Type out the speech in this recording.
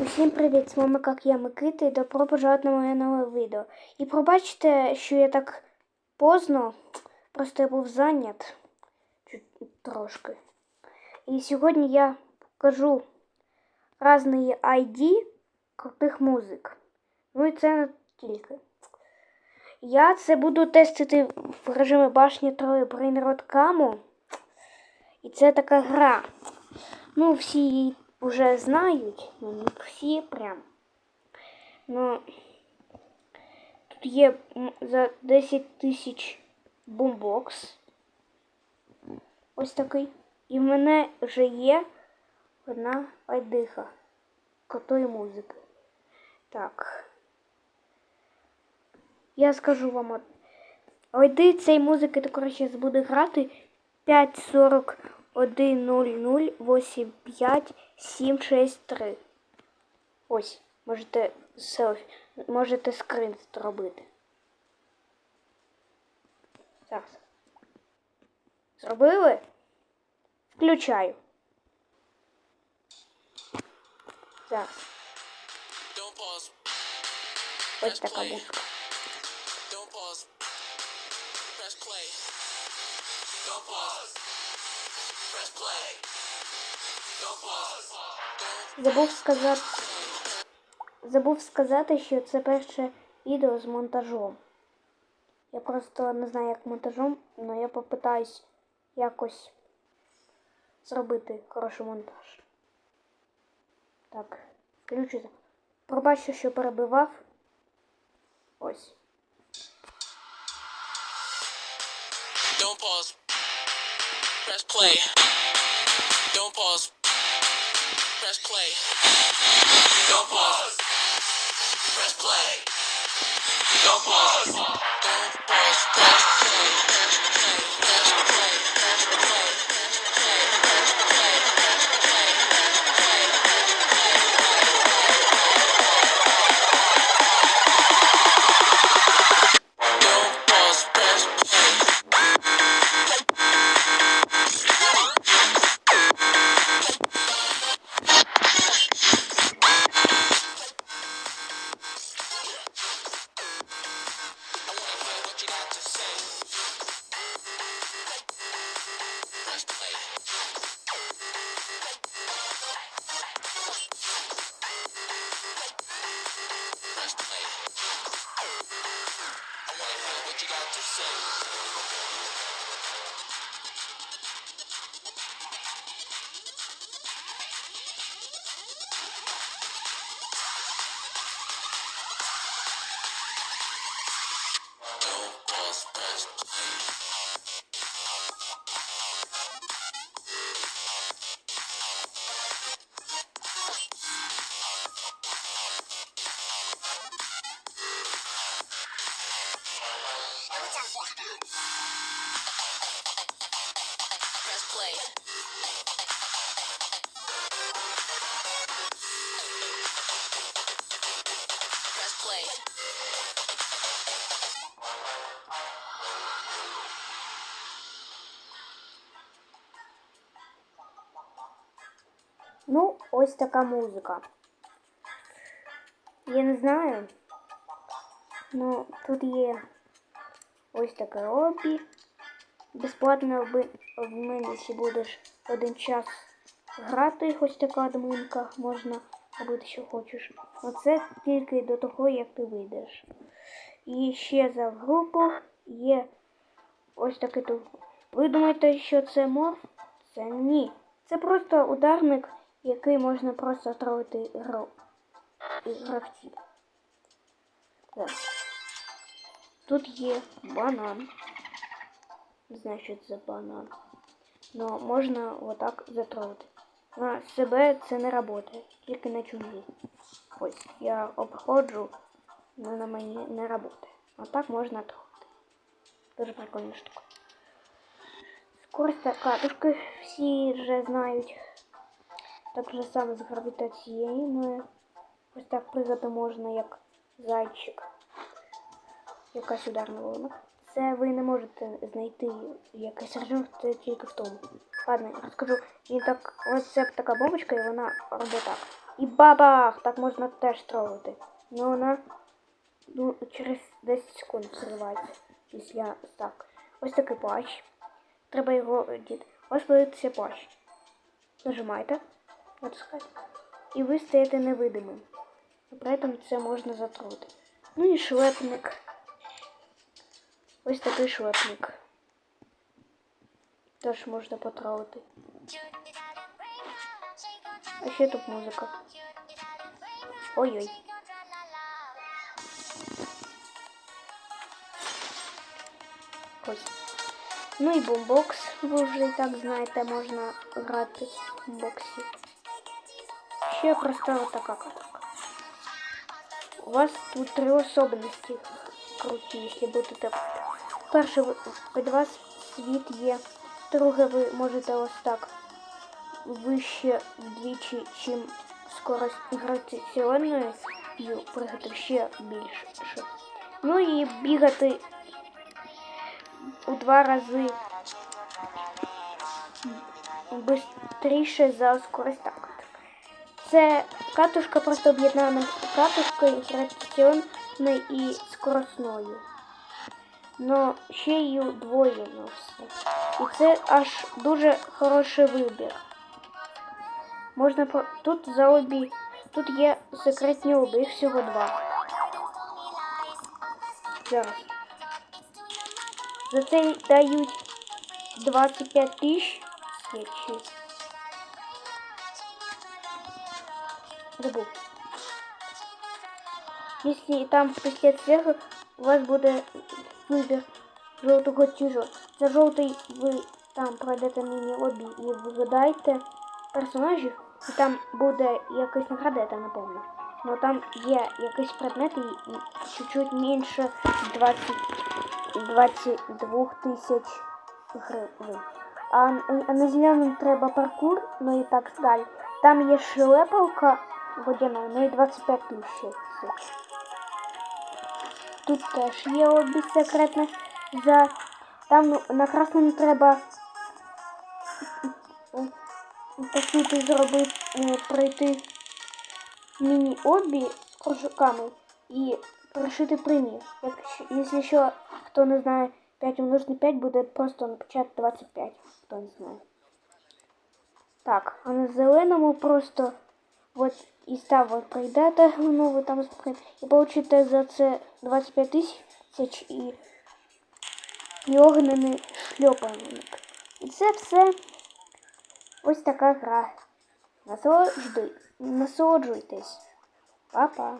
Усім привіт! З вами як я Микита і добро пожаловать на моє нове відео. І пробачте, що я так поздно, просто я був зайнят трошки. І сьогодні я покажу різні ID крутих музик. Ну і це не тільки. Я це буду тестити в режимі башні Трої Brainrot Каму. І це така гра. Ну, всі її вже знають, ну не всі прям. Ну, тут є за 10 тисяч бумбокс. Ось такий. І в мене вже є одна айдиха крутої музики. Так. Я скажу вам. Айди цієї музики також зараз буде грати 1 0 0 8 5 7 6 3. Ось, можете селфі, можете скрин зробити. Зараз. Зробили? Включаю. Зараз. Ось така музика. Don't pause. Забув сказати. Забув сказати, що це перше відео з монтажом. Я просто не знаю, як монтажом, але я попитаюсь якось зробити хороший монтаж. Так, включу. Пробачте, що перебивав. Ось. Don't pause. Press play. Don't pause. Press play. Don't pause. Press play. Don't pause. Don't pause. Press play. Don't bust, bust, play. Ну, ось така музика. Я не знаю. Ну, тут є ось таке обі. Безплатно в, мене, якщо будеш один час грати, ось така админка, можна робити, що хочеш. Оце тільки до того, як ти вийдеш. І ще за групу є ось таке тут. Ви думаєте, що це морф? Це ні. Це просто ударник, який можна просто отравити гру і гравців. Так. Тут є банан. Не знаю, що це банан. Но можна отак затравити. На себе це не працює, тільки на чужі. Ось, я обходжу, але на мені не працює. А так можна трогати. Дуже прикольна штука. Скорость катушки всі вже знають. Так же саме з гравітацією. Ось так пригати можна, як зайчик. Якась ударна волна. Це ви не можете знайти якийсь режим, це тільки в тому. Ладно, я розкажу. І так, ось це така бомбочка, і вона робить так. І бабах! Так можна теж тролити. Ну вона ну, через 10 секунд взривається. Після так. Ось такий плащ. Треба його діти. Ось появиться плащ. Нажимаєте. Натискаєте. І ви стаєте невидимим. При этом це можна затрути. Ну і шлепник. Ось такий шлепник. Теж можна потролити. А ще тут музика. Ой-ой. Ось. Ну і бомбокс, ви вже і так знаєте, можна грати в бомбоксі. Ще просто така катка. У вас тут три особливості круті, якщо будете. Перше, від вас світ є. Друге, ви можете ось так вище вдвічі, чим скорость гравітаційної і пригати ще більше. Ну і бігати у два рази швидше за скорость так. Це катушка просто об'єднана катушкою гравітаційною і скоростною. Но ще й удвоєно все. І це аж дуже хороший вибір. Можна по... тут за обі. Тут є секретні обі, їх всього два. Зараз. За це дають 25 тисяч свічі. Забув. Если там пакет сверху, у вас буде вибір жовтого чужого. За жовтий ви там пройдете міні-обі і вигадаєте персонажів, і там буде якась награда, я пам'ятаю. Ну там є якийсь предмет і, і чуть-чуть менше 20, 22 тисяч гривень. А, а на зеленому треба паркур, ну і так далі. Там є шлепалка водяна, ну і 25 тисяч. Тут теж є обі секретне за. Там на красному треба по суті зробити е, пройти міні-обі з кружками і пришити премію. Якщо, що, хто не знає, 5 умножити на 5 буде просто напечатати 25, хто не знає. Так, а на зеленому просто от і став ви прийдете, ну ви там закрите, і получите за це 25 тисяч і, і огнений шльопальник. І це все ось така гра. Насолоджуй- Насолоджуйтесь. Па-па.